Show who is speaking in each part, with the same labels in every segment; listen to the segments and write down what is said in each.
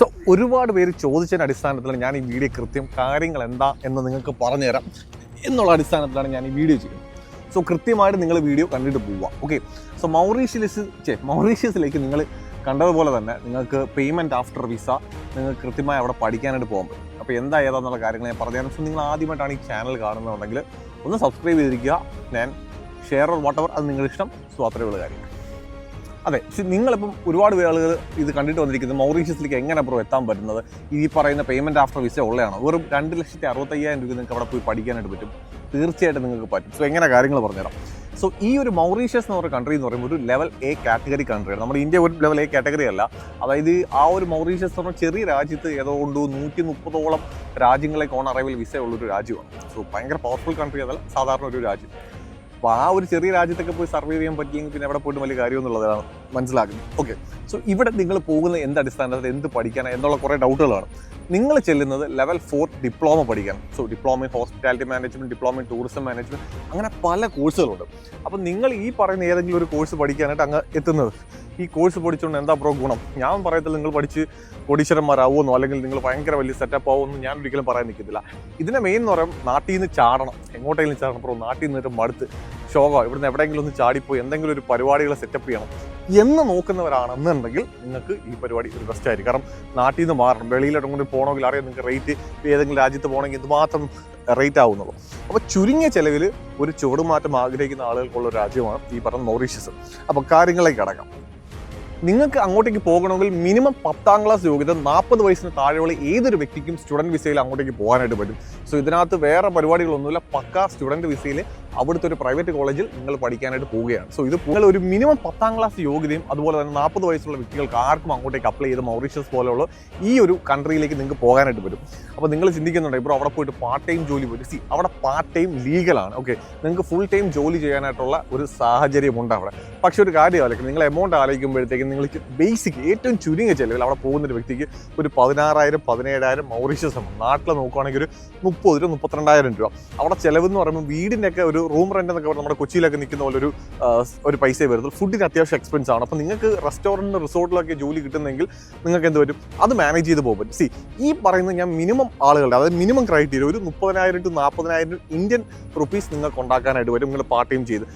Speaker 1: So ഒരുപാട് പേര് ചോദിച്ചതിന്റെ അടിസ്ഥാനത്തിലാണ് ഞാൻ ഈ വീഡിയോ കൃത്യം കാര്യങ്ങൾ എന്താ എന്ന് നിങ്ങൾക്ക് പറഞ്ഞുതരാം എന്നുള്ള അടിസ്ഥാനത്തിലാണ് ഞാൻ ഈ വീഡിയോ ചെയ്യുന്നത്. സോ കൃത്യമായിട്ട് നിങ്ങൾ വീഡിയോ കണ്ടിട്ട് പോവുക. ഓക്കെ സോ മൗറീഷ്യസ് ചേ മൗറീഷ്യസിലേക്ക് നിങ്ങൾ കണ്ടതുപോലെ തന്നെ നിങ്ങൾക്ക് പേയ്മെന്റ് ആഫ്റ്റർ വിസ നിങ്ങൾക്ക് കൃത്യമായി അവിടെ പഠിക്കാനായിട്ട് പോകാൻ പറ്റും. അപ്പോൾ എന്താ ഏതാന്നുള്ള കാര്യങ്ങൾ ഞാൻ പറഞ്ഞുതരാം സോ നിങ്ങൾ ആദ്യമായിട്ടാണ് ഈ ചാനൽ കാണുന്നുണ്ടെങ്കിൽ ഒന്ന് സബ്സ്ക്രൈബ് ചെയ്തിരിക്കുക. ഞാൻ ഷെയർ ഓർ വാട്ടവർ അത് നിങ്ങളുടെ ഇഷ്ടം സോ അത്രയുള്ള കാര്യങ്ങൾ. കാര്യം അതെ പക്ഷെ നിങ്ങളിപ്പം ഒരുപാട് ആളുകൾ ഇത് കണ്ടിട്ട് വന്നിരിക്കുന്നത് മൗറീഷ്യസിലേക്ക് എങ്ങനെ പ്രോ എത്താൻ പറ്റുന്നത്? ഈ പറയുന്ന പേയ്മെന്റ് ആഫ്റ്റർ വിസ ഉള്ളതാണ് വെറും രണ്ട് ലക്ഷത്തി അറുപത്തയ്യായിരം രൂപ നിങ്ങൾക്ക് അവിടെ പോയി പഠിക്കാനായിട്ട് പറ്റും? തീർച്ചയായിട്ടും നിങ്ങൾക്ക് പറ്റും. സോ എങ്ങനെ കാര്യങ്ങൾ പറഞ്ഞുതരാം. സോ ഈ ഒരു മൗറീഷ്യസ് എന്ന് പറയുന്ന കൺട്രി എന്ന് പറയുമ്പോൾ ഒരു ലെവൽ എ കാറ്റഗറി കൺട്രിയാണ് നമ്മുടെ ഇന്ത്യ ഒരു ലെവൽ എ കാറ്റഗറി അല്ല. അതായത് ആ ഒരു മൗറീഷ്യസ് എന്ന് പറഞ്ഞ ചെറിയ രാജ്യത്ത് ഏതോ കൊണ്ട് നൂറ്റി മുപ്പതോളം രാജ്യങ്ങളേക്ക് ഓൺ അറൈവൽ വിസ ഉള്ളൊരു രാജ്യമാണ്. സോ ഭയങ്കര പവർഫുൾ കൺട്രി അതല്ല സാധാരണ ഒരു രാജ്യം. അപ്പോൾ ആ ഒരു ചെറിയ രാജ്യത്തൊക്കെ പോയി സർവേ ചെയ്യാൻ പറ്റിയെങ്കിൽ പിന്നെ എവിടെ പോയിട്ട് വലിയ കാര്യം എന്നുള്ളതാണ് മനസ്സിലാക്കുന്നത്. ഓക്കെ സോ ഇവിടെ നിങ്ങൾ പോകുന്ന എന്ത് അടിസ്ഥാനത്തിൽ എന്ത് പഠിക്കാനാണ് എന്നുള്ള കുറേ ഡൗട്ടുകളാണ് നിങ്ങൾ ചെല്ലുന്നത് ലെവൽ ഫോർ ഡിപ്ലോമ പഠിക്കാൻ so diploma in hospitality management diploma in tourism management അങ്ങനെ പല കോഴ്സുകളുണ്ട് അപ്പോൾ നിങ്ങൾ ഈ പറയുന്ന ഏതെങ്കിലും ഒരു കോഴ്സ് പഠിക്കാനായിട്ട് അങ്ങ് എത്തുന്നത്. ഈ കോഴ്സ് പഠിച്ചുകൊണ്ട് എന്താ ബ്രോ ഗുണം? ഞാൻ പറയത്തില്ല നിങ്ങൾ പഠിച്ച് കോടീശ്വരന്മാരാവുമെന്നോ അല്ലെങ്കിൽ നിങ്ങൾ ഭയങ്കര വലിയ സെറ്റപ്പ് ആവുമെന്ന് ഞാൻ ഒരിക്കലും പറയാൻ നിൽക്കത്തില്ല ഇതിന്റെ മെയിൻ എന്ന് പറയുമ്പോൾ നാട്ടിൽ നിന്ന് ചാടണം. എങ്ങോട്ടെങ്കിലും ചാടണം ബ്രോ നാട്ടിൽ നിന്നിട്ട് മടുത്ത് ശോകം ഇവിടുന്ന് എവിടെയെങ്കിലും ഒന്ന് ചാടിപ്പോയി എന്തെങ്കിലും ഒരു പരിപാടികളെ സെറ്റപ്പ് ചെയ്യണം എന്ന് നോക്കുന്നവരാണെന്നുണ്ടെങ്കിൽ നിങ്ങൾക്ക് ഈ പരിപാടി ഒരു ബെസ്റ്റ് ആയിരിക്കും. കാരണം നാട്ടിൽ നിന്ന് മാറണം. വെളിയിലോട്ടും കൂടി പോകണമെങ്കിൽ അറിയാം നിങ്ങൾക്ക് റേറ്റ് ഏതെങ്കിലും രാജ്യത്ത് പോകണമെങ്കിൽ ഇതുമാത്രം റേറ്റ് ആവുന്നുള്ളൂ. അപ്പോൾ ചുരുങ്ങിയ ചെലവിൽ ഒരു ചുവടുമാറ്റം ആഗ്രഹിക്കുന്ന ആളുകൾക്കുള്ള രാജ്യമാണ് ഈ പറഞ്ഞ മൗറീഷ്യസ്. അപ്പോൾ കാര്യങ്ങളിലേക്ക് കടക്കാം. നിങ്ങൾക്ക് അങ്ങോട്ടേക്ക് പോകണമെങ്കിൽ മിനിമം പത്താം ക്ലാസ് യോഗ്യത നാൽപ്പത് വയസ്സിന് താഴെയുള്ള ഏതൊരു വ്യക്തിക്കും സ്റ്റുഡന്റ് വിസയിൽ അങ്ങോട്ടേക്ക് പോകാനായിട്ട് പറ്റും. സോ ഇതിനകത്ത് വേറെ പരിപാടികളൊന്നുമില്ല. പക്കാ സ്റ്റുഡന്റ് വിസയിൽ അവിടുത്തെ ഒരു പ്രൈവറ്റ് കോളേജിൽ നിങ്ങൾ പഠിക്കാനായിട്ട് പോവുകയാണ്. സോ ഇത് നിങ്ങൾ ഒരു മിനിമം പത്താം ക്ലാസ് യോഗ്യതയും അതുപോലെ തന്നെ നാൽപ്പത് വയസ്സുള്ള വ്യക്തികൾക്ക് ആർക്കും അങ്ങോട്ടേക്ക് അപ്ലൈ ചെയ്ത് മൗറീഷ്യസ് പോലെയുള്ള ഈ ഒരു കൺട്രിയിലേക്ക് നിങ്ങൾക്ക് പോകാനായിട്ട് വരും അപ്പോൾ നിങ്ങൾ ചിന്തിക്കുന്നുണ്ട് ഇപ്പോൾ അവിടെ പോയിട്ട് പാർട്ട് ടൈം ജോലി പോയിട്ട് സി അവിടെ പാർട്ട് ടൈം ലീഗലാണ് ഓക്കെ നിങ്ങൾക്ക് ഫുൾ ടൈം ജോലി ചെയ്യാനായിട്ടുള്ള ഒരു സാഹചര്യമുണ്ട് അവിടെ. പക്ഷേ ഒരു കാര്യം ആലോചിക്കും. നിങ്ങൾ എമൗണ്ട് ആലോചിക്കുമ്പോഴത്തേക്കും നിങ്ങൾക്ക് ബേസിക് ഏറ്റവും ചുരുങ്ങിയ ചിലവിൽ അവിടെ പോകുന്ന ഒരു വ്യക്തിക്ക് ഒരു പതിനാറായിരം പതിനേഴായിരം മൗറീഷ്യസ് നാട്ടിൽ നോക്കുകയാണെങ്കിൽ ഒരു മുപ്പത് രൂപ മുപ്പത്തിരണ്ടായിരം രൂപ. അവിടെ ചിലവ് എന്ന് പറയുമ്പോൾ വീടിന്റെ ഒക്കെ ഒരു റൂം റെന്റ് എന്നൊക്കെ പറഞ്ഞാൽ നമ്മുടെ കൊച്ചിയിലൊക്കെ നിൽക്കുന്ന പോലെ ഒരു ഒരു പൈസ വരുന്നത് ഫുഡിന് അത്യാവശ്യം എക്സ്പെൻസ് ആണ്. അപ്പോൾ നിങ്ങൾക്ക് റെസ്റ്റോറന്റ് റിസോർട്ടിലൊക്കെ ജോലി കിട്ടുന്നെങ്കിൽ നിങ്ങൾക്ക് എന്ത് വരും അത് മാനേജ് ചെയ്ത് പോകും സി ഈ പറയുന്നത് ഞാൻ മിനിമം ആളുകളുടെ അതായത് മിനിമം ക്രൈറ്റീരിയ ഒരു മുപ്പതിനായിരം ടു നാൽപ്പതിനായിരം ഇന്ത്യൻ റുപ്പീസ് നിങ്ങൾക്ക് ഉണ്ടാക്കാനായിട്ട് വരും നിങ്ങൾ പാർട്ട് ടൈം ചെയ്ത്.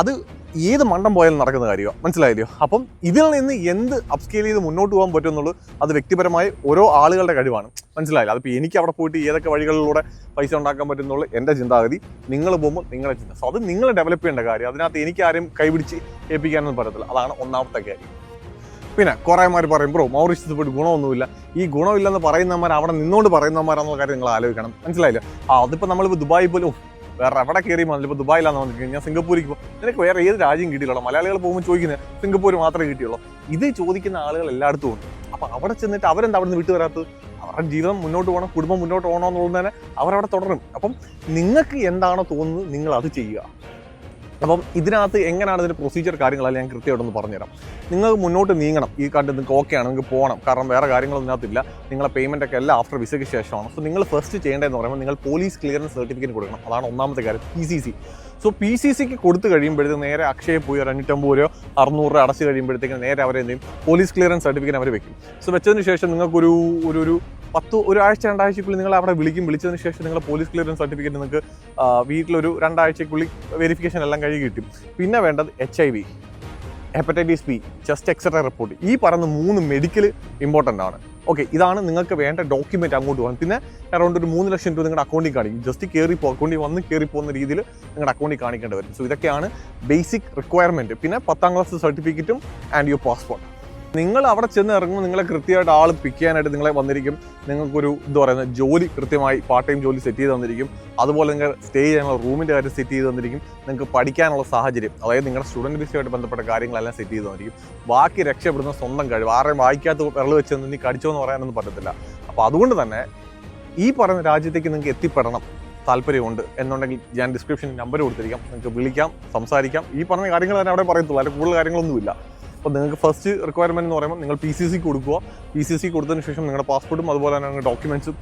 Speaker 1: അത് ഏത് മണ്ടം പോയാലും നടക്കുന്ന കാര്യമാണ് മനസ്സിലായില്ലയോ അപ്പം ഇതിൽ നിന്ന് എന്ത് അപ്സ്കെയിൽ ചെയ്ത് മുന്നോട്ട് പോകാൻ പറ്റുമെന്നുള്ളൂ അത് വ്യക്തിപരമായി ഓരോ ആളുകളുടെ കഴിവാണ്. മനസ്സിലായില്ല? അതിപ്പോൾ എനിക്ക് അവിടെ പോയിട്ട് ഏതൊക്കെ വഴികളിലൂടെ പൈസ ഉണ്ടാക്കാൻ പറ്റുന്നുള്ളൂ എന്റെ ചിന്താഗതി. നിങ്ങൾ പോകുമ്പോൾ നിങ്ങളുടെ ചിന്ത. സോ അത് നിങ്ങൾ ഡെവലപ്പ് ചെയ്യേണ്ട കാര്യം. അതിനകത്ത് എനിക്ക് ആരെയും കൈപിടിച്ച് ഏൽപ്പിക്കാനൊന്നും പറ്റത്തില്ല. അതാണ് ഒന്നാമത്തെ കാര്യം. പിന്നെ കുറേമാർ പറയും ബ്രോ മൗറീഷ്യസ് പോയിട്ട് ഗുണമൊന്നുമില്ല. ഈ ഗുണമില്ലെന്ന് പറയുന്നവന്മാർ അവിടെ നിന്നുകൊണ്ട് പറയുന്നവന്മാരാണെന്നുള്ള കാര്യം നിങ്ങൾ ആലോചിക്കണം. മനസ്സിലായില്ല? ആ അതിപ്പോൾ നമ്മളിപ്പോൾ ദുബായി പോലും വേറെ എവിടെ കയറി വന്നില്ല. ഇപ്പോൾ ദുബായിലാന്ന് വന്നിരിക്കുന്നത് ഞാൻ സിംഗപ്പൂരിക്ക് പോകും നിനക്ക് വേറെ ഏത് രാജ്യം കിട്ടിയുള്ളൂ മലയാളികൾ പോകുമ്പോൾ ചോദിക്കുന്നത് സിംഗപ്പൂർ മാത്രമേ കിട്ടിയുള്ളൂ. ഇത് ചോദിക്കുന്ന ആളുകൾ എല്ലായിടത്തും ഉണ്ട്. അപ്പോൾ അവിടെ ചെന്നിട്ട് അവരെന്താ അവിടെ നിന്ന് വിട്ടു വരാത്തത്? അവരുടെ ജീവിതം മുന്നോട്ട് പോകണം കുടുംബം മുന്നോട്ട് പോകണം തന്നെ അവരവിടെ തുടരും. അപ്പം നിങ്ങൾക്ക് എന്താണോ തോന്നുന്നത് നിങ്ങൾ അത് ചെയ്യുക. അപ്പം ഇതിനകത്ത് എങ്ങനെയാണ് ഇതിന്റെ പ്രൊസീജിയർ കാര്യങ്ങളെല്ലാം ഞാൻ കൃത്യമായിട്ടൊന്ന് പറഞ്ഞുതരാം. നിങ്ങൾ മുന്നോട്ട് നീങ്ങണം. ഈ കണ്ട് നിങ്ങൾക്ക് ഓക്കെ ആണ്. നിങ്ങൾക്ക് പോകണം. കാരണം വേറെ കാര്യങ്ങളൊന്നും ഇതിനകത്തില്ല. നിങ്ങളെ പേയ്മെന്റ് ഒക്കെ എല്ലാം ആഫ്റ്റർ വിസയ്ക്ക് ശേഷമാണ്. സോ നിങ്ങൾ ഫസ്റ്റ് ചെയ്യേണ്ടതെന്ന് പറയുമ്പോൾ നിങ്ങൾ പോലീസ് ക്ലിയറൻസ് സർട്ടിഫിക്കറ്റ് കൊടുക്കണം. അതാണ് ഒന്നാമത്തെ കാര്യം. P C C so P C സിക്ക് കൊടുത്തു കഴിയുമ്പോഴത്തേക്ക് നേരെ അക്ഷയ പോയി ഒരു അഞ്ഞൂറ്റമ്പത് രൂപയോ അറുന്നൂറ് രൂപ അടച്ച് കഴിയുമ്പോഴത്തേക്ക് നേരെ അവരെന്തെയും പോലീസ് ക്ലിയറൻസ് സർട്ടിഫിക്കറ്റ് അവർ വെക്കും. സോ വെച്ചതിന് ശേഷം നിങ്ങൾക്കൊരു ഒരു ഒരു പത്ത് ഒരാഴ്ച രണ്ടാഴ്ചക്കുള്ളിൽ നിങ്ങൾ അവിടെ വിളിക്കും. വിളിച്ചതിന് ശേഷം നിങ്ങൾ പോലീസ് ക്ലിയറൻസ് സർട്ടിഫിക്കറ്റ് നിങ്ങൾക്ക് വീട്ടിലൊരു രണ്ടാഴ്ചക്കുള്ളിൽ വെരിഫിക്കേഷൻ എല്ലാം കഴിഞ്ഞ് കിട്ടും. പിന്നെ വേണ്ടത് H I V hepatitis B chest X-ray report ഈ പറയുന്ന മൂന്ന് മെഡിക്കൽ ഇമ്പോർട്ടന്റ് ആണ്. ഓക്കെ ഇതാണ് നിങ്ങൾക്ക് വേണ്ട ഡോക്യുമെന്റ് അങ്ങോട്ട് പോകണം പിന്നെ അറൗണ്ട് ഒരു മൂന്ന് ലക്ഷം രൂപ നിങ്ങളുടെ അക്കൗണ്ടിൽ കാണിക്കും. ജസ്റ്റ് കയറി പോ അക്കൗണ്ടിൽ വന്ന് കയറി പോകുന്ന രീതിയിൽ നിങ്ങളുടെ അക്കൗണ്ടിൽ കാണിക്കേണ്ടി വരും. സോ ഇതൊക്കെയാണ് ബേസിക് റിക്വയർമെന്റ് പിന്നെ പത്താം ക്ലാസ് സർട്ടിഫിക്കറ്റും ആൻഡ് യുവർ പാസ്പോർട്ട് നിങ്ങൾ അവിടെ ചെന്ന് ഇറങ്ങുമ്പോൾ നിങ്ങളെ കൃത്യമായിട്ട് ആൾ പിക്ക് ചെയ്യാനായിട്ട് നിങ്ങളെ വന്നിരിക്കും. നിങ്ങൾക്കൊരു എന്താ പറയുന്നത് ജോലി കൃത്യമായി പാർട്ട് ടൈം ജോലി സെറ്റ് ചെയ്ത് തന്നിരിക്കും. അതുപോലെ നിങ്ങൾ സ്റ്റേ ചെയ്യാനുള്ള റൂമിന്റെ കാര്യം സെറ്റ് ചെയ്ത് തന്നിരിക്കും. നിങ്ങൾക്ക് പഠിക്കാനുള്ള സാഹചര്യം അതായത് നിങ്ങളുടെ സ്റ്റുഡന്റ് വിസയുമായിട്ട് ബന്ധപ്പെട്ട കാര്യങ്ങളെല്ലാം സെറ്റ് ചെയ്ത് തന്നിരിക്കും. ബാക്കി രക്ഷപ്പെടുന്ന സ്വന്തം കഴിവ് ആരെയും വായിക്കാത്ത വിരൽ വെച്ച് നീ കടിച്ചോ എന്ന് പറയാനൊന്നും പറ്റത്തില്ല. അപ്പോൾ അതുകൊണ്ട് തന്നെ ഈ പറയുന്ന രാജ്യത്തേക്ക് നിങ്ങൾക്ക് എത്തിപ്പെടണം താല്പര്യമുണ്ട് എന്നുണ്ടെങ്കിൽ ഞാൻ ഡിസ്ക്രിപ്ഷനിൽ നമ്പർ കൊടുത്തിരിക്കാം. നിങ്ങൾക്ക് വിളിക്കാം സംസാരിക്കാം. ഈ പറഞ്ഞ കാര്യങ്ങൾ തന്നെ അവിടെ പറയത്തുള്ളൂ. അതിൽ കൂടുതൽ കാര്യങ്ങളൊന്നുമില്ല. അപ്പോൾ നിങ്ങൾക്ക് ഫസ്റ്റ് റിക്വയർമെന്റ് എന്ന് പറയുമ്പോൾ നിങ്ങൾ പി സി സി കൊടുക്കുക. പി സി സി കൊടുത്തതിന് ശേഷം നിങ്ങളുടെ പാസ്പോർട്ടും അതുപോലെ തന്നെ ഡോക്യുമെന്റ്സും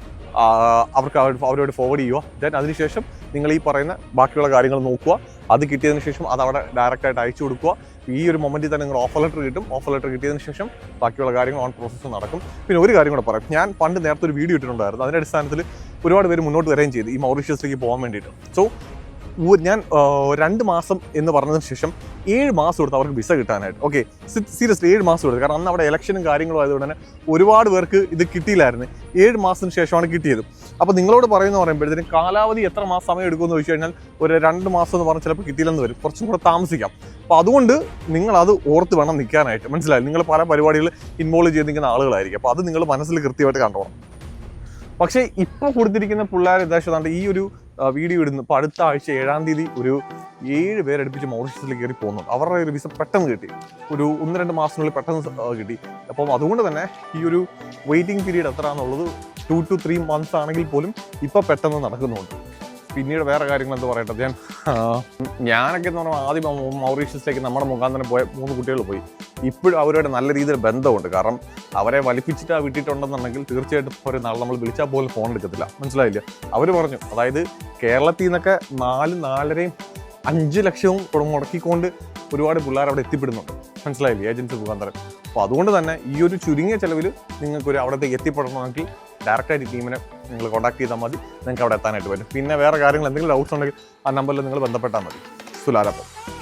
Speaker 1: അവർക്ക് അവരോട് ഫോർവേഡ് ചെയ്യുക. ദെൻ അതിനുശേഷം നിങ്ങൾ ഈ പറയുന്ന ബാക്കിയുള്ള കാര്യങ്ങൾ നോക്കുക. അത് കിട്ടിയതിന് ശേഷം അത് അവിടെ ഡയറക്റ്റായിട്ട് അയച്ചു കൊടുക്കുക. ഈ ഒരു മൊമെന്റിൽ തന്നെ നിങ്ങൾ ഓഫർ ലെറ്റർ കിട്ടും. ഓഫർ ലെറ്റർ കിട്ടിയതിന് ശേഷം ബാക്കിയുള്ള കാര്യങ്ങൾ ഓൺ പ്രോസസ്സ് നടക്കും. പിന്നെ ഒരു കാര്യം കൂടെ പറയാം. ഞാൻ പണ്ട് നേരത്തെ ഒരു വീഡിയോ ഇട്ടിട്ടുണ്ടായിരുന്നു. അതിന്റെ അടിസ്ഥാനത്തിൽ ഒരുപാട് പേര് മുന്നോട്ട് വരികയും ചെയ്തു ഈ മൗറീഷ്യസിലേക്ക് പോകാൻ വേണ്ടിയിട്ട്. സോ ഞാൻ രണ്ട് മാസം എന്ന് പറഞ്ഞതിന് ശേഷം ഏഴ് മാസം എടുത്ത് അവർക്ക് വിസ കിട്ടാനായിട്ട്. ഓക്കെ സീരിയസ്ലി ഏഴ് മാസം എടുത്തു. കാരണം അന്ന് അവിടെ ഇലക്ഷനും കാര്യങ്ങളും ആയതുകൊണ്ട് തന്നെ ഒരുപാട് പേർക്ക് ഇത് കിട്ടിയില്ലായിരുന്നു. ഏഴ് മാസത്തിന് ശേഷമാണ് കിട്ടിയത്. അപ്പോൾ നിങ്ങളോട് പറയുന്ന പറയുമ്പോഴത്തേനും കാലാവധി എത്ര മാസം സമയം എടുക്കുമെന്ന് ചോദിച്ചു കഴിഞ്ഞാൽ ഒരു രണ്ട് മാസം എന്ന് പറഞ്ഞാൽ ചിലപ്പോൾ കിട്ടിയില്ലെന്ന് വരും. കുറച്ചും കൂടെ താമസിക്കാം. അപ്പോൾ അതുകൊണ്ട് നിങ്ങൾ അത് ഓർത്ത് വേണം നിൽക്കാനായിട്ട്. മനസ്സിലായി? നിങ്ങൾ പല പരിപാടികളിൽ ഇൻവോൾവ് ചെയ്ത് നിൽക്കുന്ന ആളുകളായിരിക്കും. അപ്പോൾ അത് നിങ്ങൾ മനസ്സിൽ കൃത്യമായിട്ട് കണ്ടോണം. പക്ഷേ ഇപ്പോൾ കൊടുത്തിരിക്കുന്ന പിള്ളേർ എന്താ വെച്ചാൽ ഈ ഒരു വീഡിയോ ഇടുന്നു. ഇപ്പോൾ അടുത്ത ആഴ്ച ഏഴാം തീയതി ഒരു ഏഴ് പേരടുപ്പിച്ച് മോറീഷ്യസിൽ കയറി പോകുന്നുണ്ട് അവരുടെ ഒരു വിസ പെട്ടെന്ന് കിട്ടി. ഒരു ഒന്ന് രണ്ട് മാസത്തിനുള്ളിൽ പെട്ടെന്ന് കിട്ടി. അപ്പം അതുകൊണ്ട് തന്നെ ഈ ഒരു വെയിറ്റിംഗ് പീരീഡ് എത്രയാണെന്നുള്ളത് ടു ടു ത്രീ മന്ത്സ് ആണെങ്കിൽ പോലും ഇപ്പം പെട്ടെന്ന് നടക്കുന്നുണ്ട്. പിന്നീട് വേറെ കാര്യങ്ങൾ എന്താ പറയട്ടെ? ഞാൻ ഞാനൊക്കെ എന്ന് പറഞ്ഞാൽ ആദ്യം മൗറീഷ്യസിലേക്ക് നമ്മുടെ മുഖാന്തരം പോയ മൂന്ന് കുട്ടികൾ പോയി. ഇപ്പോഴും അവരുടെ നല്ല രീതിയിൽ ബന്ധമുണ്ട്. കാരണം അവരെ വലിപ്പിച്ചിട്ട് വിട്ടിട്ടുണ്ടെന്നുണ്ടെങ്കിൽ തീർച്ചയായിട്ടും ഒരു നാളെ നമ്മൾ വിളിച്ചാൽ പോലും ഫോൺ എടുക്കത്തില്ല. മനസ്സിലായില്ല? അവർ പറഞ്ഞു അതായത് കേരളത്തിൽ നിന്നൊക്കെ നാല് നാലരയും അഞ്ച് ലക്ഷവും മുടക്കിക്കൊണ്ട് ഒരുപാട് പിള്ളേർ അവിടെ എത്തിപ്പെടുന്നുണ്ട്. മനസ്സിലായില്ലേ? ഏജൻസി മുഖാന്തരം. അപ്പോൾ അതുകൊണ്ട് തന്നെ ഈ ഒരു ചുരുങ്ങിയ ചിലവിൽ നിങ്ങൾക്കൊരു അവിടത്തേക്ക് എത്തിപ്പെടണമെങ്കിൽ ഡയറക്റ്റായിട്ട് ടീമിനെ നിങ്ങൾ കോൺടാക്ട് ചെയ്താൽ മതി. നിങ്ങൾക്ക് അവിടെ എത്താനായിട്ട് പറ്റും. പിന്നെ വേറെ കാര്യങ്ങൾ എന്തെങ്കിലും ഡൗട്ട്സ് ഉണ്ടെങ്കിൽ ആ നമ്പറിൽ നിങ്ങൾ ബന്ധപ്പെട്ടാൽ മതി. സുലാലപ്പം.